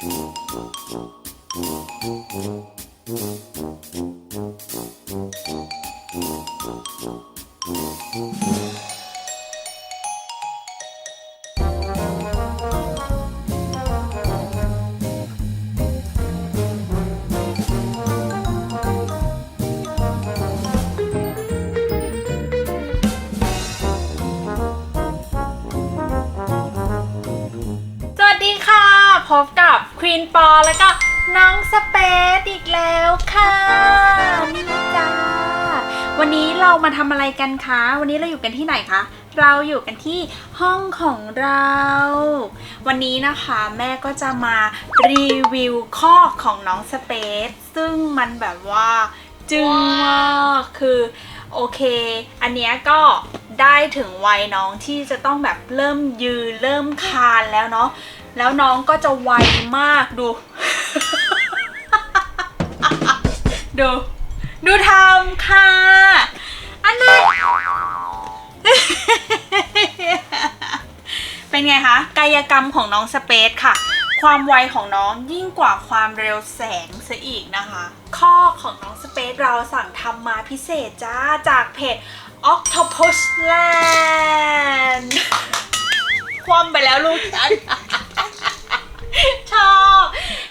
สวัสดีค่ะพบกับ ควีนปอแล้วก็น้องสเปซอีกแล้วค่ะนี่จ้าวันนี้เรามาทำอะไรกันคะ วันนี้เราอยู่กันที่ไหนคะ เราอยู่กันที่ห้องของเรา วันนี้นะคะแม่ก็จะมารีวิวคอกของน้องสเปซซึ่งมันแบบว่าจึ้งมากคือโอเค อันเนี้ยก็ ได้ถึงวัยน้องที่จะต้องแบบเริ่มยืนเริ่มคานแล้วเนาะแล้วน้องก็จะไวมากดู ดู ดูทำค่ะ อันนั้นเป็นไงคะกายกรรมของน้องสเปซค่ะ ความไวของน้องยิ่งกว่าความเร็วแสงซะอีกนะคะ ข้อของน้องสเปซเราสั่งทำมาพิเศษจ้าจากเพจ Octopus Land คว่ำไปแล้วลูกฉันชอบ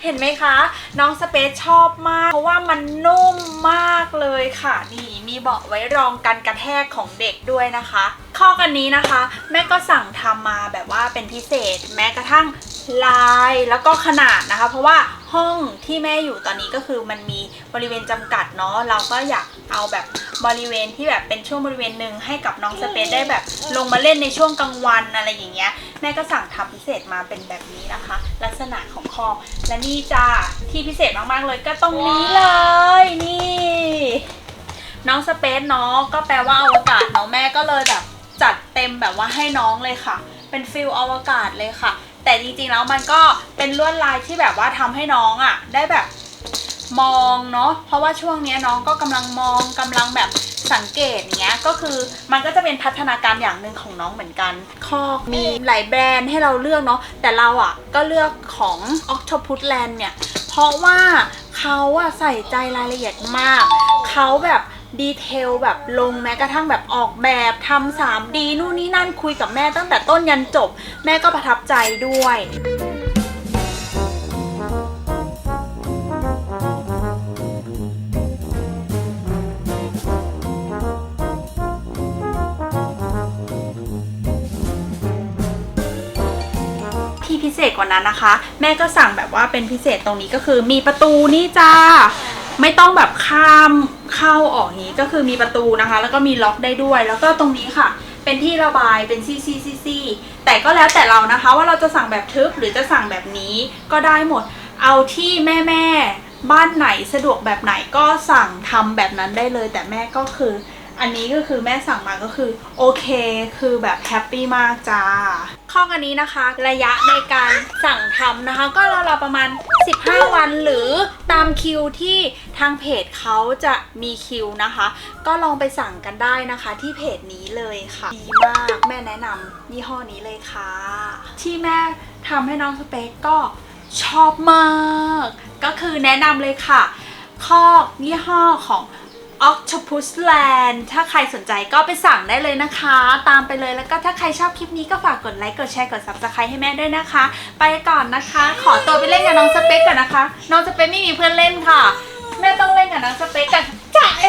เห็นไหมคะ น้องสเปซชอบมาก เพราะว่ามันนุ่มมากเลยค่ะ นี่มีเบาะไว้รองกันกระแทกของเด็กด้วยนะคะ ข้อกันนี้นะคะ แม่ก็สั่งทำมาแบบว่าเป็นพิเศษ แม้กระทั่งลายแล้วก็ขนาดนะคะ เพราะว่าห้องที่แม่อยู่ตอนนี้ก็คือมันมีบริเวณจำกัดเนาะเราก็อยากเอาแบบ บริเวณที่แบบเป็นช่วงบริเวณหนึ่งให้กับน้องสเปซได้แบบลงมาเล่นในช่วงกลางวันอะไรอย่างเงี้ยแม่ก็สั่งทำพิเศษมาเป็นแบบนี้นะคะ ลักษณะของคอและนี่จ้าที่พิเศษมากๆเลยก็ตรงนี้เลยนี่น้องสเปซเนาะก็แปลว่าอวกาศเนาะแม่ก็เลยแบบจัดเต็มแบบว่าให้น้องเลยค่ะ เป็นฟิลอวกาศเลยค่ะ แต่จริงๆแล้วมันก็เป็นลวดลายที่แบบว่าทำให้น้องอะ่ะ ได้แบบ มองเนาะเพราะว่าช่วงเนี้ยน้องก็กำลังมองกำลังแบบสังเกตอย่างเงี้ยก็คือมันก็จะเป็นพัฒนาการอย่างหนึ่งของน้องเหมือนกันคอกมีหลายแบรนด์ให้เราเลือกเนาะแต่เราอะ่ะก็เลือกของ Octopus Land เนี่ย เพราะว่าเขาอะใส่ใจรายละเอียดมาก เขาแบบดีเทลแบบลงแม้กระทั่งแบบออกแบบทำ 3D นู่นนี่นั่นคุยกับแม่ตั้งแต่ต้นยันจบ แม่ก็ประทับใจด้วย พิเศษกว่านั้นนะคะ แม่ก็สั่งแบบว่าเป็นพิเศษตรงนี้ก็คือมีประตูนี่จ้าไม่ต้องแบบข้ามเข้าออกนี้ก็คือมีประตูนะคะ แล้วก็มีล็อกได้ด้วย แล้วก็ตรงนี้ค่ะ เป็นที่ระบายเป็นซี่ซี่ซี่ซี่แต่ก็แล้วแต่เรานะคะ ว่าเราจะสั่งแบบทึบหรือจะสั่งแบบนี้ก็ได้หมด เอาที่แม่แม่บ้านไหนสะดวกแบบไหนก็สั่งทำแบบนั้นได้เลย แต่แม่ก็คือ อันนี้ก็คือแม่สั่งมาก็คือโอเค คือแบบแฮปปี้มากจ้าข้อกันนี้นะคะ ระยะในการสั่งทำนะคะ ก็ราวๆประมาณ 15 วันหรือตามคิวที่ทางเพจเขาจะมีคิวนะคะ ก็ลองไปสั่งกันได้นะคะ ที่เพจนี้เลยค่ะ ดีมากแม่แนะนำยี่ห้อนี้เลยค่ะ ที่แม่ทำให้น้องสเปกก็ชอบมาก ก็คือแนะนำเลยค่ะ ข้อยี่ห้อของ Octopus Land ถ้าใครสนใจก็ไปสั่งได้เลยนะคะ ตามไปเลยแล้วก็ถ้าใครชอบคลิปนี้ก็ฝากกดไลค์กดแชร์กด subscribe ให้แม่ด้วยนะคะ ไปก่อนนะคะ ขอตัวไปเล่นกับน้องสเปกก่อนนะคะ น้องสเปกไม่มีเพื่อนเล่นค่ะ แม่ต้องเล่นกับน้องสเปกกันจ้าเอ